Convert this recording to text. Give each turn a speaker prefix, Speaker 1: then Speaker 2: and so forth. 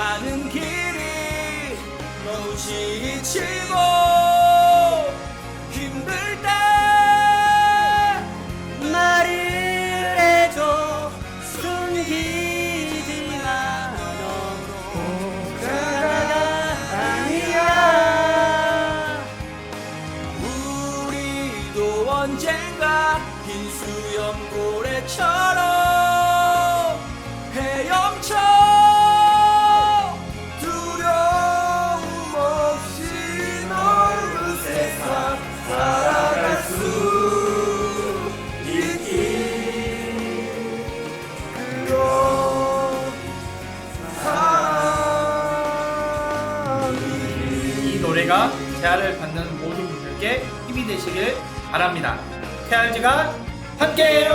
Speaker 1: 가는 길이 너무 지치고 힘들 때 말을 해도 숨기지 마. 너가 아니야. 우리도 언젠가 흰 수염고래처럼
Speaker 2: 노래가 재활을 받는 모든 분들께 힘이 되시길 바랍니다. 케알즈가 함께해요.